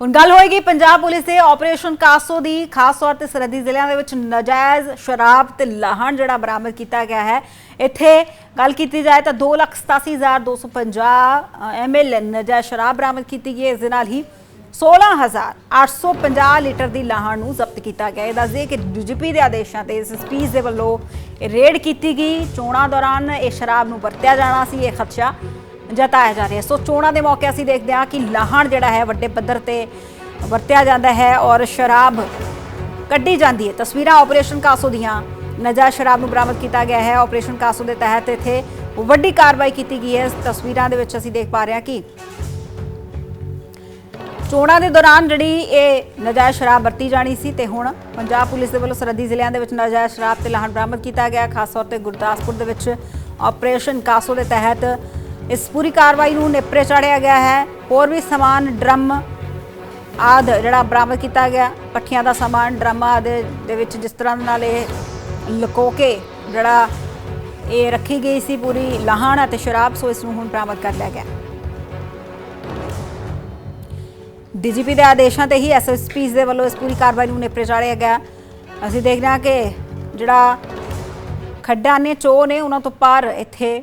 ਹੁਣ ਗੱਲ ਹੋਏਗੀ ਪੰਜਾਬ ਪੁਲਿਸ ਦੇ ਆਪਰੇਸ਼ਨ ਕਾਸੋ ਦੀ, ਖਾਸ ਤੌਰ ਤੇ ਸਰਹੱਦੀ ਜ਼ਿਲ੍ਹਿਆਂ ਦੇ ਵਿੱਚ ਨਜਾਇਜ਼ ਸ਼ਰਾਬ ਤੇ ਲਾਹਣ ਜਿਹੜਾ ਬਰਾਮਦ ਕੀਤਾ ਗਿਆ ਹੈ। ਇੱਥੇ ਗੱਲ ਕੀਤੀ ਜਾਏ ਤਾਂ 287250 ਐਮਐਲ ਨਜਾਇਜ਼ ਸ਼ਰਾਬ ਬਰਾਮਦ ਕੀਤੀ ਗਈ ਹੈ। ਇਸ ਦੇ ਨਾਲ ਹੀ 16850 ਲੀਟਰ ਦੀ ਲਾਹਣ ਨੂੰ ਜ਼ਬਤ ਕੀਤਾ ਗਿਆ ਇਹ ਦੱਸਦੇ ਕਿ ਡੀਜੀਪੀ ਦੇ ਆਦੇਸ਼ਾਂ ਤੇ ਐਸਐਸਪੀ ਦੇ ਵੱਲੋਂ ਇਹ ਰੇਡ ਕੀਤੀ ਗਈ। ਚੋਣਾਂ ਦੌਰਾਨ ਇਹ ਸ਼ਰਾਬ ਨੂੰ ਵਰਤਿਆ ਜਾਣਾ ਸੀ, ਇਹ ਖਦਸ਼ਾ ਜਤਾਇਆ ਜਾ ਰਿਹਾ ਸੋ ਚੋਣਾਂ ਦੇ ਮੌਕੇ ਅਸੀਂ ਦੇਖਦੇ ਹਾਂ ਕਿ ਲਾਹਣ ਜਿਹੜਾ ਹੈ, ਵੱਡੇ ਪੱਧਰ ਤੇ ਵਰਤਿਆ ਜਾਂਦਾ ਹੈ ਔਰ ਸ਼ਰਾਬ ਕੱਢੀ ਜਾਂਦੀ ਹੈ। ਤਸਵੀਰਾਂ ਆਪਰੇਸ਼ਨ ਕਾਸੋ ਦੀਆਂ ਨਜਾਇਜ਼ ਸ਼ਰਾਬ ਨੂੰ ਬਰਾਮਦ ਕੀਤਾ ਗਿਆ ਹੈ। ਆਪਰੇਸ਼ਨ ਕਾਸੋ ਦੇ ਤਹਿਤ ਇੱਥੇ ਵੱਡੀ ਕਾਰਵਾਈ ਕੀਤੀ ਗਈ ਹੈ। ਤਸਵੀਰਾਂ ਦੇ ਵਿੱਚ ਅਸੀਂ ਦੇਖ ਪਾ ਰਹੇ ਹਾਂ ਕਿ ਚੋਣਾਂ ਦੇ ਦੌਰਾਨ ਜਿਹੜੀ ਇਹ ਨਜਾਇਜ਼ ਸ਼ਰਾਬ ਵਰਤੀ ਜਾਣੀ ਸੀ ਤੇ ਹੁਣ ਪੰਜਾਬ ਪੁਲਿਸ ਦੇ ਵੱਲੋਂ ਸਰਹੱਦੀ ਜ਼ਿਲ੍ਹਿਆਂ ਦੇ ਵਿੱਚ ਨਜਾਇਜ਼ ਸ਼ਰਾਬ ਤੇ ਲਾਹਣ ਬਰਾਮਦ ਕੀਤਾ ਗਿਆ ਖਾਸ ਤੌਰ ਤੇ ਗੁਰਦਾਸਪੁਰ ਦੇ ਵਿੱਚ ਆਪਰੇਸ਼ਨ ਕਾਸੋ ਦੇ ਤਹਿਤ ਇਸ ਪੂਰੀ ਕਾਰਵਾਈ ਨੂੰ ਨੇਪਰੇ ਚਾੜਿਆ ਗਿਆ ਹੈ। ਹੋਰ ਵੀ ਸਮਾਨ, ਡਰਮ ਆਦ ਜਿਹੜਾ ਬਰਾਮਦ ਕੀਤਾ ਗਿਆ, ਪੱਠੀਆਂ ਦਾ ਸਮਾਨ, ਡਰਮ ਆਦਿ ਦੇ ਵਿੱਚ ਜਿਸ ਤਰ੍ਹਾਂ ਨਾਲ ਇਹ ਲਕੋ ਕੇ ਜਿਹੜਾ ਇਹ ਰੱਖੀ ਗਈ ਸੀ ਪੂਰੀ ਲਾਹਣ ਅਤੇ ਸ਼ਰਾਬ, ਸੋ ਇਸ ਨੂੰ ਹੁਣ ਬਰਾਮਦ ਕਰ ਲਿਆ ਗਿਆ। ਡੀਜੀਪੀ ਦੇ ਆਦੇਸ਼ਾਂ ਤੇ ਹੀ ਐਸਐਸਪੀਸ ਦੇ ਵੱਲੋਂ ਇਸ ਪੂਰੀ ਕਾਰਵਾਈ ਨੂੰ ਨੇਪਰੇ ਚਾੜਿਆ ਗਿਆ। ਅਸੀਂ ਦੇਖ ਰਹੇ ਹਾਂ ਕਿ ਜਿਹੜਾ ਖੱਡਾਂ ਨੇ ਚੋ ਨੇ, ਉਹਨਾਂ ਤੋਂ ਪਾਰ ਇੱਥੇ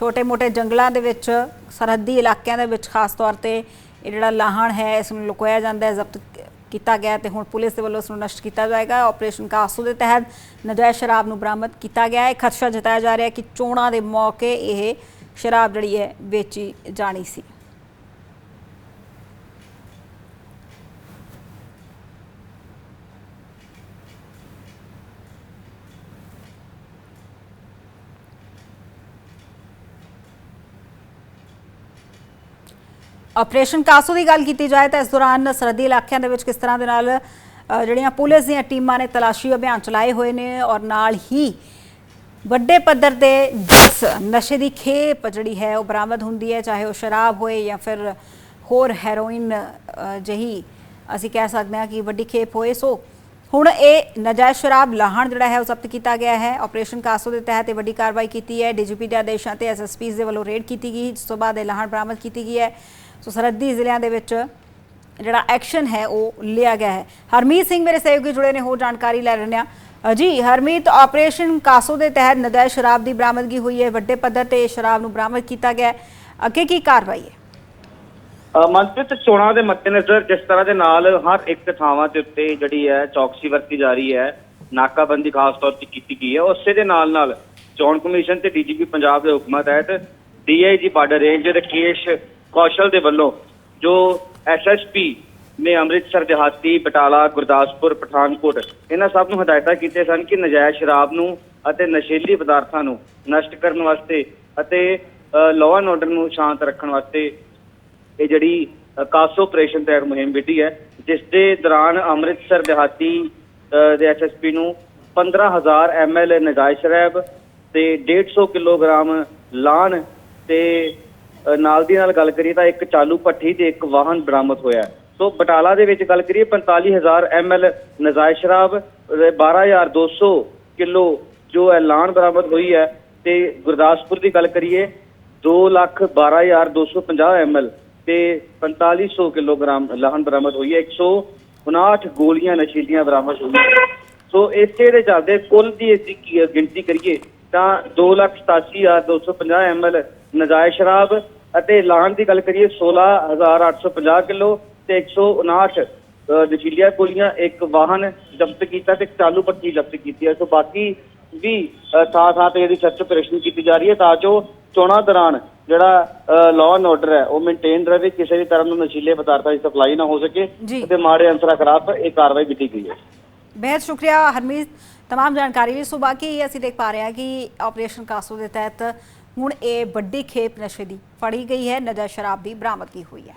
ਛੋਟੇ-ਮੋਟੇ ਜੰਗਲਾਂ ਦੇ ਵਿੱਚ, ਸਰਹੱਦੀ ਇਲਾਕਿਆਂ ਦੇ ਵਿੱਚ ਖਾਸ ਤੌਰ ਤੇ ਇਹ ਜਿਹੜਾ ਲਾਹਣ ਹੈ, ਇਸ ਨੂੰ ਲੁਕੋਇਆ ਜਾਂਦਾ ਹੈ, ਜ਼ਬਤ ਕੀਤਾ ਗਿਆ ਤੇ ਹੁਣ ਪੁਲਿਸ ਦੇ ਵੱਲੋਂ ਇਸ ਨੂੰ ਨਸ਼ਟ ਕੀਤਾ ਜਾਏਗਾ। ਆਪਰੇਸ਼ਨ ਕਾਸੂ ਦੇ ਤਹਿਤ ਨਜਾਇਜ਼ ਸ਼ਰਾਬ ਨੂੰ ਬਰਾਮਦ ਕੀਤਾ ਗਿਆ ਹੈ। ਖਦਸ਼ਾ ਜਤਾਇਆ ਜਾ ਰਿਹਾ ਹੈ ਕਿ ਚੋਣਾਂ ਦੇ ਮੌਕੇ ਇਹ ਸ਼ਰਾਬ ਜਿਹੜੀ ਹੈ ਵੇਚੀ ਜਾਣੀ ਸੀ। ਆਪਰੇਸ਼ਨ ਕਾਸੋ ਦੀ ਗੱਲ ਕੀਤੀ ਜਾਏ ਤਾਂ ਇਸ ਦੌਰਾਨ ਸਰਹੱਦੀ ਇਲਾਕਿਆਂ ਦੇ ਵਿੱਚ ਕਿਸ ਤਰ੍ਹਾਂ ਦੇ ਨਾਲ ਜਿਹੜੀਆਂ ਪੁਲਿਸ ਦੀਆਂ ਟੀਮਾਂ ਨੇ ਤਲਾਸ਼ੀ ਅਭਿਆਨ ਚਲਾਏ ਹੋਏ ਨੇ ਔਰ ਨਾਲ ਹੀ ਵੱਡੇ ਪੱਧਰ ਤੇ ਜਿਸ ਨਸ਼ੇ ਦੀ ਖੇਪ ਜਿਹੜੀ ਹੈ ਉਹ ਬਰਾਮਦ ਹੁੰਦੀ ਹੈ ਚਾਹੇ ਉਹ ਸ਼ਰਾਬ ਹੋਏ ਜਾਂ ਫਿਰ ਹੋਰ ਹੈਰੋਇਨ ਅ, ਜਿਹੀ ਅਸੀਂ ਕਹਿ ਸਕਦੇ ਹਾਂ ਕਿ ਵੱਡੀ ਖੇਪ ਹੋਏ। ਸੋ ਹੁਣ ਇਹ ਨਜਾਇਜ਼ ਸ਼ਰਾਬ ਲਾਹਣ ਜਿਹੜਾ ਹੈ ਉਹ ਜ਼ਬਤ ਕੀਤਾ ਗਿਆ ਹੈ। ਆਪਰੇਸ਼ਨ ਕਾਸੋ ਦੇ ਤਹਿਤ ਇਹ ਵੱਡੀ ਕਾਰਵਾਈ ਕੀਤੀ ਹੈ। ਡੀਜੀਪੀ ਦੇ ਆਦੇਸ਼ਾਂ ਤੇ ਐਸਐਸਪੀਸ ਦੇ ਵੱਲੋਂ ਰੇਡ ਕੀਤੀ ਗਈ। ਜਿਸ ਤੋਂ ਬਾਅਦ ਇਹ ਲਾਹਣ ਬਰਾਮਦ ਕੀਤੀ ਗਈ ਹੈ। ਸੋ ਸਰਹੱਦੀ ਜ਼ਿਲ੍ਹਿਆਂ ਦੇ ਵਿੱਚ ਜਿਹੜਾ ਐਕਸ਼ਨ ਹੈ ਉਹ ਲਿਆ ਗਿਆ ਹੈ। ਹਰਮੀਤ ਸਿੰਘ ਮੇਰੇ ਸਹਿਯੋਗੀ ਜੁੜੇ ਨੇ, ਹੋਰ ਜਾਣਕਾਰੀ ਲੈ ਰਹੇ ਹਾਂ। ਜੀ, ਹਰਮੀਤ ਆਪਰੇਸ਼ਨ ਕਾਸੋ ਦੇ ਤਹਿਤ ਨਜਾਇਜ਼ ਸ਼ਰਾਬ ਦੀ ਬਰਾਮਦਗੀ ਹੋਈ ਹੈ। ਵੱਡੇ ਪੱਧਰ ਤੇ ਇਹ ਸ਼ਰਾਬ ਨੂੰ ਬਰਾਮਦ ਕੀਤਾ ਗਿਆ ਅੱਗੇ ਕੀ ਕਾਰਵਾਈ ਹੈ? ਅ, ਚੋਣਾਂ ਦੇ ਮੱਦੇਨਜ਼ਰ ਜਿਸ ਤਰ੍ਹਾਂ ਦੇ ਨਾਲ ਹਰ ਇੱਕ ਥਾਵਾਂ ਦੇ ਉੱਤੇ ਜਿਹੜੀ ਹੈ ਚੌਕਸੀ ਵਰਤੀ ਜਾ ਰਹੀ ਹੈ ਨਾਕਾਬੰਦੀ ਖਾਸ ਤੌਰ ਤੇ ਕੀਤੀ ਗਈ ਹੈ ਉਸੇ ਦੇ ਨਾਲ ਨਾਲ ਚੋਣ ਕਮਿਸ਼ਨ ਤੇ ਡੀਜੀਪੀ ਪੰਜਾਬ ਦੇ ਹੁਕਮਾਂ ਤਹਿਤ DIG border range Rakesh Kaushal ਦੇ ਵੱਲੋਂ ਜੋ ਐਸਐਸਪੀ ਨੇ ਅੰਮ੍ਰਿਤਸਰ ਦਿਹਾਤੀ ਬਟਾਲਾ ਗੁਰਦਾਸਪੁਰ ਪਠਾਨਕੋਟ ਇਹਨਾਂ ਸਭ ਨੂੰ ਹਦਾਇਤਾਂ ਕੀਤੇ ਸਨ ਕਿ ਨਜਾਇਜ਼ ਸ਼ਰਾਬ ਨੂੰ ਅਤੇ ਨਸ਼ੀਲੀ ਪਦਾਰਥਾਂ ਨੂੰ ਨਸ਼ਟ ਕਰਨ ਵਾਸਤੇ ਅਤੇ ਲਾਅ ਐਂਡ ਆਰਡਰ ਨੂੰ ਸ਼ਾਂਤ ਰੱਖਣ ਵਾਸਤੇ ਇਹ ਜਿਹੜੀ ਕਾਸੋ ਆਪਰੇਸ਼ਨ ਤਹਿਤ ਮੁਹਿੰਮ ਵਿੱਢੀ ਹੈ ਜਿਸ ਦੇ ਦੌਰਾਨ ਅੰਮ੍ਰਿਤਸਰ ਦਿਹਾਤੀ ਅ, ਦੇ ਐਸਐਸਪੀ ਨੂੰ 15000 ਐਮਐਲ ਨਜਾਇਜ਼ ਸ਼ਰਾਬ ਤੇ 150 ਕਿਲੋਗ੍ਰਾਮ ਲਾਨ ਤੇ ਨਾਲ ਦੀ ਨਾਲ ਗੱਲ ਕਰੀਏ ਤਾਂ ਇੱਕ ਚਾਲੂ ਭੱਠੀ ਤੇ ਇੱਕ ਵਾਹਨ ਬਰਾਮਦ ਹੋਇਆ ਸੋ ਬਟਾਲਾ ਦੇ ਵਿੱਚ ਗੱਲ ਕਰੀਏ 45000 ਐਮਐਲ ਨਜਾਇਜ਼ ਸ਼ਰਾਬ ਤੇ 12200 ਕਿਲੋ ਜੋ ਐਲਾਨ ਬਰਾਮਦ ਹੋਈ ਹੈ ਤੇ ਗੁਰਦਾਸਪੁਰ ਦੀ ਗੱਲ ਕਰੀਏ 212250 ਐਮਐਲ ਤੇ 4500 ਕਿਲੋਗ੍ਰਾਮ ਲਾਹਣ ਬਰਾਮਦ ਹੋਈ ਹੈ 159 ਗੋਲੀਆਂ ਨਸ਼ੀਲੀਆਂ ਬਰਾਮਦ ਹੋਈਆਂ। ਸੋ ਇਸੇ ਦੇ ਚੱਲਦੇ ਕੁੱਲ ਦੀ ਅਸੀਂ ਕੀ- ਗਿਣਤੀ ਕਰੀਏ ਤਾਂ 287250 ਐਮਐਲ ਨਜਾਇਜ਼ ਸ਼ਰਾਬ ਅਤੇ ਲਾਹਣ ਦੀ ਗੱਲ ਕਰੀਏ 16850 ਕਿਲੋ ਤੇ 159 ਅ, ਨਸ਼ੀਲੀਆਂ ਗੋਲੀਆਂ ਇੱਕ ਵਾਹਨ ਜ਼ਬਤ ਕੀਤਾ ਤੇ ਚਾਲੂ ਪੱਟੀ ਜ਼ਬਤ ਕੀਤੀ ਹੈ। ਸੋ ਬਾਕੀ ਵੀ ਥਾਂ ਥਾਂ ਤੇ ਇਹਦੀ ਸਰਚ ਆਪਰੇਸ਼ਨ ਕੀਤੀ ਜਾ ਰਹੀ ਹੈ ਤਾਂ ਜੋ ਚੋਣਾਂ ਦੌਰਾਨ ਜਿਹੜਾ ਲਾਅ ਐਂਡ ਆਰਡਰ ਹੈ ਉਹ ਮੇਨਟੇਨ ਰਹੇ ਕਿਸੇ ਵੀ ਤਰ੍ਹਾਂ ਦਾ ਨਸ਼ੀਲੇ ਪਦਾਰਥਾਂ ਦੀ ਸਪਲਾਈ ਨਾ ਹੋ ਸਕੇ ਜੀ। ਤੇ ਮਾੜੇ ਅੰਸਰਾਂ ਖਿਲਾਫ ਇਹ ਕਾਰਵਾਈ ਕੀਤੀ ਗਈ ਹੈ ਬਹੁਤ ਸ਼ੁਕਰੀਆ ਹਰਮੀਤ तमाम ਜਾਣਕਾਰੀ ਲਈ ਸੋ ਬਾਕੀ ਅਸੀਂ ਦੇਖ ਪਾ ਰਹੇ ਹਾਂ ਕਿ ਆਪਰੇਸ਼ਨ ਕਾਸੋ ਦੇ ਤਹਿਤ ਹੁਣ ਇਹ ਵੱਡੀ ਖੇਪ ਨਸ਼ੇ ਦੀ ਫੜੀ ਗਈ ਹੈ ਨਜਾਇਜ਼ ਸ਼ਰਾਬ ਦੀ ਬਰਾਮਦਗੀ ਹੋਈ ਹੈ